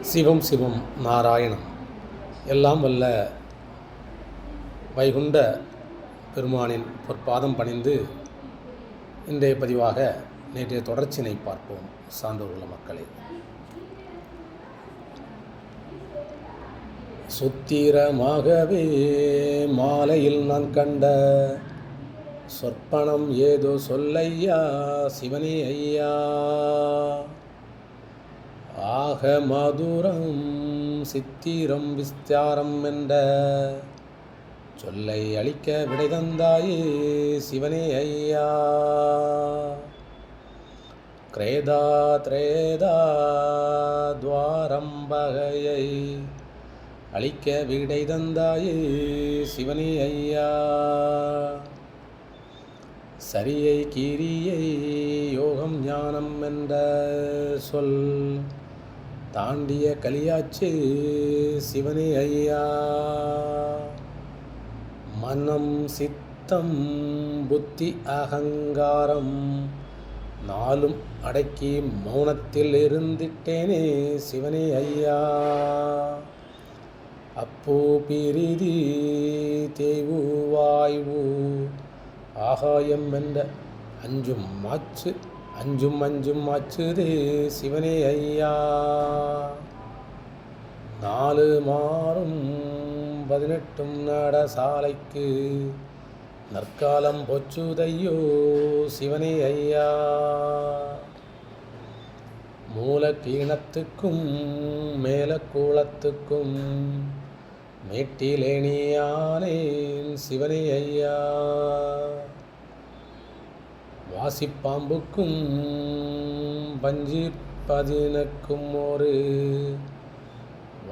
சிவம் சிவம் நாராயணம். எல்லாம் வல்ல வைகுண்ட பெருமானின் பொற்பாதம் பணிந்து இன்றைய பதிவாக நேற்றைய தொடர்ச்சினை பார்ப்போம் சான்றோர்கள மக்களே. சுத்திரமாகவே மாலையில் நான் கண்ட சொற்பனம் ஏதோ சொல்லையா சிவனே ஐயா. ஆக மதுரம் சித்திரம் விஸ்தாரம் என்ற சொல்லை அளிக்க விடை தந்தாயே சிவனே ஐயா. கிரேதா திரேதா துவாரம் பகையை அளிக்க விடை தந்தாயே சிவனே ஐயா. சரியை கீரியை யோகம் ஞானம் என்ற சொல் தாண்டிய கலியாச்சு சிவனே ஐயா. மனம் சித்தம் புத்தி அகங்காரம் நாளும் அடக்கி மௌனத்தில் இருந்திட்டேனே சிவனே ஐயா. அப்போ பிரிதி தேவு வாய்வு ஆகாயம் என்ற அஞ்சும் மாச்சு அஞ்சும் அஞ்சும் அச்சுது சிவனே ஐயா. நாலு மாறும் பதினெட்டும் நட சாலைக்கு நற்காலம் பொச்சுதையோ சிவனே ஐயா. மூல கீணத்துக்கும் மேல கூளத்துக்கும் மேட்டிலேனியானேன் சிவனே ஐயா. வாசிப்பாம்புக்கும் பஞ்சு பதினக்கும் ஒரு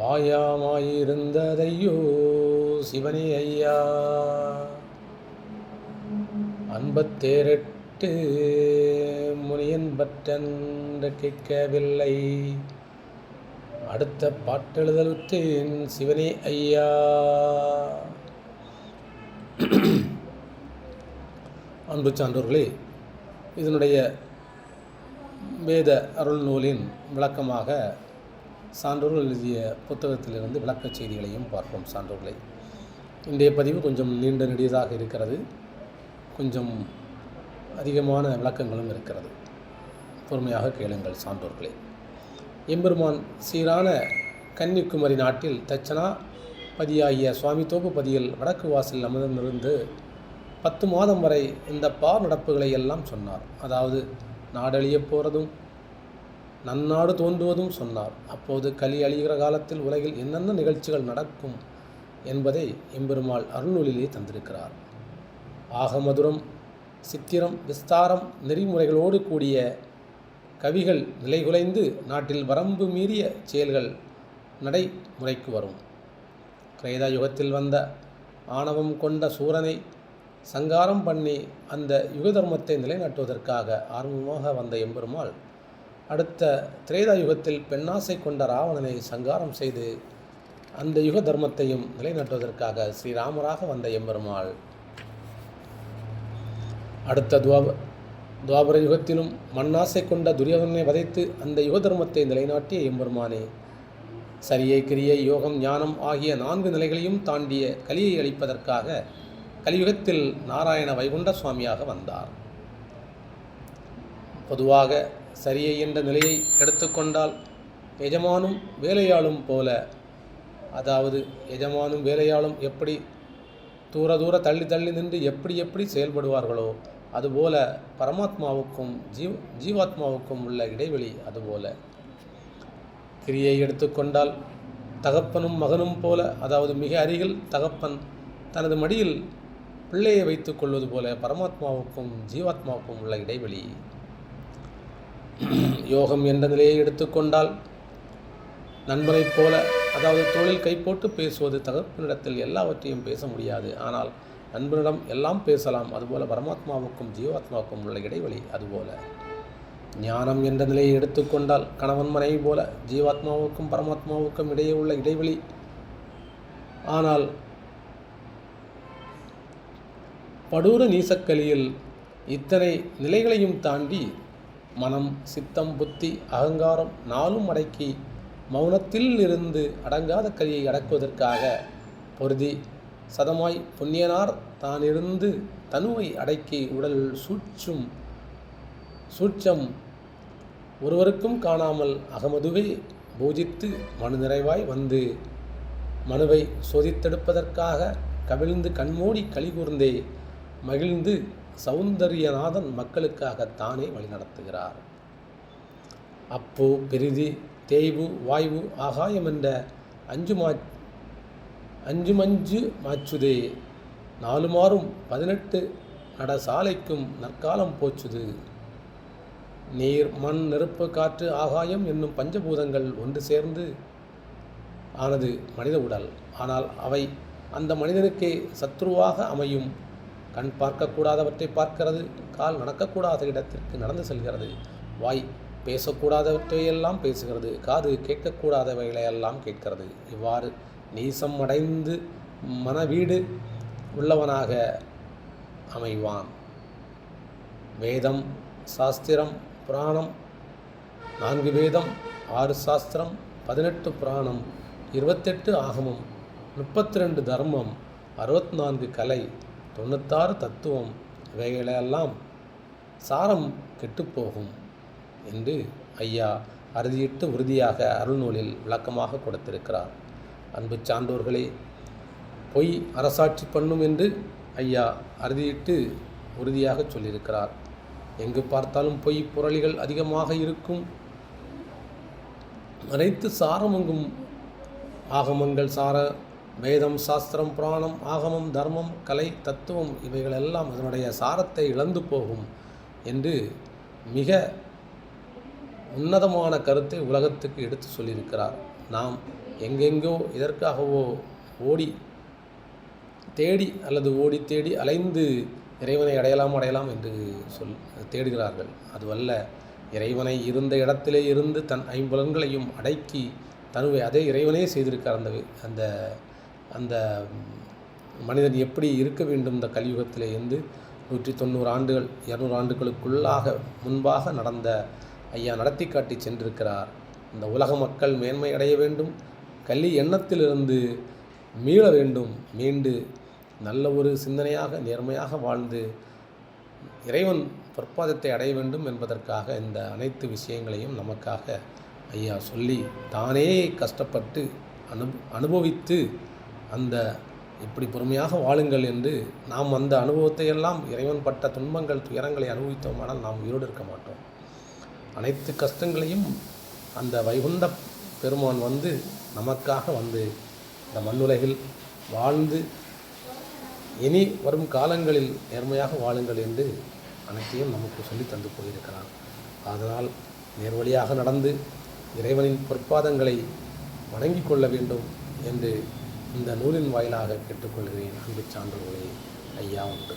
வாயாமாயிருந்ததையோ சிவனே ஐயா. அன்பத்தேரெட்டு முனியன் பற்றென்று கேட்கவில்லை. அடுத்த பாட்டெழுதலுத்தேன் சிவனே ஐயா. அன்பு சான்றோர்களே இதனுடைய வேத அருள் நூலின் விளக்கமாக சான்றோர்கள் எழுதிய புத்தகத்திலிருந்து விளக்கச் செய்திகளையும் பார்ப்போம் சான்றோர்களை. இன்றைய பதிவு கொஞ்சம் நீண்ட நெடியதாக இருக்கிறது. கொஞ்சம் அதிகமான விளக்கங்களும் இருக்கிறது. பொறுமையாக கேளுங்கள் சான்றோர்களே. எம்பெருமான் சீரான கன்னிக்குமரி நாட்டில் தச்சனா பதியாகிய சுவாமி தோப்பு பதியில் வடக்கு வாசல் அமர்ந்திருந்து பத்து மாதம் வரை இந்த பார் நடப்புகளை எல்லாம் சொன்னார். அதாவது நாடழியப் போகிறதும் நன்னாடு தோன்றுவதும் சொன்னார். அப்போது கலி அழிகிற காலத்தில் உலகில் என்னென்ன நிகழ்ச்சிகள் நடக்கும் என்பதை எம்பெருமாள் அருள்நூலிலே தந்திருக்கிறார். ஆகமதுரம் சித்திரம் விஸ்தாரம் நெறிமுறைகளோடு கூடிய கவிகள் நிலைகுலைந்து நாட்டில் வரம்பு மீறிய செயல்கள் நடைமுறைக்கு வரும். கிரேதா யுகத்தில் வந்த ஆணவம் கொண்ட சூரனை சங்காரம் பண்ணி அந்த யுக தர்மத்தை நிலைநாட்டுவதற்காக ஆர்வமாக வந்த எம்பெருமாள் அடுத்த திரேதா யுகத்தில் பெண்ணாசை கொண்ட ராவணனை சங்காரம் செய்து அந்த யுக தர்மத்தையும் நிலைநாட்டுவதற்காக ஸ்ரீராமராக வந்த எம்பெருமாள். அடுத்த துவாப துவாபர யுகத்திலும் மண்ணாசை கொண்ட துரியோதனை வதைத்து அந்த யுக தர்மத்தை நிலைநாட்டிய எம்பெருமானே சரியை கிரியை யோகம் ஞானம் ஆகிய நான்கு நிலைகளையும் தாண்டிய கலியை அளிப்பதற்காக கலியுகத்தில் நாராயண வைகுண்ட சுவாமியாக வந்தார். பொதுவாக சரியை என்ற நிலையை எடுத்துக்கொண்டால் எஜமானும் வேலையாளும் போல அதாவது எஜமானும் வேலையாளும் எப்படி தூர தூர தள்ளி தள்ளி நின்று எப்படி எப்படி செயல்படுவார்களோ அதுபோல பரமாத்மாவுக்கும் ஜீவ் ஜீவாத்மாவுக்கும் உள்ள இடைவெளி அதுபோல. கிரியை எடுத்துக்கொண்டால் தகப்பனும் மகனும் போல அதாவது மிக அருகில் தகப்பன் தனது மடியில் பிள்ளையை வைத்துக் கொள்வது போல பரமாத்மாவுக்கும் ஜீவாத்மாவுக்கும் உள்ள இடைவெளி. யோகம் என்ற நிலையை எடுத்துக்கொண்டால் நண்பனைப் போல அதாவது தோளில் கை போட்டு பேசுவது தகப்பனிடத்தில் எல்லாவற்றையும் பேச முடியாது. ஆனால் நண்பனிடம் எல்லாம் பேசலாம். அதுபோல பரமாத்மாவுக்கும் ஜீவாத்மாவுக்கும் உள்ள இடைவெளி அதுபோல. ஞானம் என்ற நிலையை எடுத்துக்கொண்டால் கணவன் மனைவி போல ஜீவாத்மாவுக்கும் பரமாத்மாவுக்கும் இடையே உள்ள இடைவெளி. ஆனால் படூர நீசக்கலியில் இத்தனை நிலைகளையும் தாண்டி மனம் சித்தம் புத்தி அகங்காரம் நாளும் அடக்கி மௌனத்தில் இருந்து அடங்காத கலியை அடக்குவதற்காக பொருதி சதமாய் புண்ணியனார் தானிருந்து தனுவை அடக்கி உடல் சூட்சும் சூட்சம் ஒருவருக்கும் காணாமல் அகமதுவே பூஜித்து மனு நிறைவாய் வந்து மனுவை சோதித்தெடுப்பதற்காக கவிழ்ந்து கண்மூடி கலிகூர்ந்தே மகிழ்ந்து சௌந்தரியநாதன் மக்களுக்காக தானே வழிநடத்துகிறார். அப்போ பெரிதி தேய்வு வாய்வு ஆகாயம் என்ற அஞ்சு மா அஞ்சுமஞ்சு மாச்சுதே. நாலுமாறும் பதினெட்டு நட சாலைக்கும் நற்காலம் போச்சுது. நீர் மண் நெருப்பு காற்று ஆகாயம் என்னும் பஞ்சபூதங்கள் ஒன்று சேர்ந்து ஆனது மனித உடல். ஆனால் அவை அந்த மனிதனுக்கே சத்ருவாக அமையும் கண் பார்க்கக்கூடாதவற்றை பார்க்கிறது கால் நடக்கக்கூடாத இடத்திற்கு நடந்து செல்கிறது வாய் பேசக்கூடாதவற்றையெல்லாம் பேசுகிறது காது கேட்கக்கூடாதவைகளையெல்லாம் கேட்கிறது. இவ்வாறு நீசம் அடைந்து மனவீடு உள்ளவனாக அமைவான். வேதம் சாஸ்திரம் புராணம் நான்கு வேதம் ஆறு சாஸ்திரம் பதினெட்டு புராணம் இருபத்தெட்டு ஆகமம் முப்பத்தி ரெண்டு தர்மம் அறுபத்தி நான்கு கலை தொண்ணூத்தாறு தத்துவம் இவைகளெல்லாம் சாரம் கெட்டுப்போகும் என்று ஐயா அறுதியிட்டு உறுதியாக அருள்நூலில் விளக்கமாக கொடுத்திருக்கிறார். அன்பு சான்றோர்களே பொய் அரசாட்சி பண்ணும் என்று ஐயா அறுதியிட்டு உறுதியாக சொல்லியிருக்கிறார். எங்கு பார்த்தாலும் பொய் புரளிகள் அதிகமாக இருக்கும். அனைத்து சாரமங்கும் ஆகமங்கள் சார வேதம் சாஸ்திரம் புராணம் ஆகமம் தர்மம் கலை தத்துவம் இவைகளெல்லாம் அதனுடைய சாரத்தை இழந்து போகும் என்று மிக உன்னதமான கருத்தை உலகத்துக்கு எடுத்து சொல்லியிருக்கிறார். நாம் எங்கெங்கோ இதற்காகவோ ஓடி தேடி அல்லது ஓடி தேடி அலைந்து இறைவனை அடையலாம் அடையலாம் என்று சொல் தேடுகிறார்கள். அதுவல்ல இறைவனை இருந்த இடத்திலே இருந்து தன் ஐம்புலன்களையும் அடக்கி தனுவை அதே இறைவனே செய்திருக்கார் அந்த அந்த அந்த மனிதன் எப்படி இருக்க வேண்டும் இந்த கலியுகத்திலே இருந்து நூற்றி தொண்ணூறு ஆண்டுகள் இரநூறு ஆண்டுகளுக்குள்ளாக முன்பாக நடந்த ஐயா நடத்தி காட்டி சென்றிருக்கிறார். இந்த உலக மக்கள் மேன்மை அடைய வேண்டும் கல்வி எண்ணத்திலிருந்து மீள வேண்டும் மீண்டு நல்ல ஒரு சிந்தனையாக நேர்மையாக வாழ்ந்து இறைவன் பொற்பாதத்தை அடைய வேண்டும் என்பதற்காக இந்த அனைத்து விஷயங்களையும் நமக்காக ஐயா சொல்லி தானே கஷ்டப்பட்டு அனு அனுபவித்து அந்த இப்படி பொறுமையாக வாழுங்கள் என்று நாம் அந்த அனுபவத்தை எல்லாம் இறைவன் பட்ட துன்பங்கள் துயரங்களை அனுபவித்தோமானால் நாம் உயிரோடு இருக்க மாட்டோம். அனைத்து கஷ்டங்களையும் அந்த வைகுண்ட பெருமான் வந்து நமக்காக வந்து இந்த மண்ணுலகில் வாழ்ந்து இனி வரும் காலங்களில் நேர்மையாக வாழுங்கள் என்று அனைத்தையும் நமக்கு சொல்லித் தந்து போயிருக்கிறார். அதனால் நேர்வழியாக நடந்து இறைவனின் பொற்பாதங்களை வணங்கிக் கொள்ள வேண்டும் என்று இந்த நூலின் வாயிலாக கேட்டுக்கொள்கிறேன். அன்பு சான்றுகளே ஐயா உண்டு.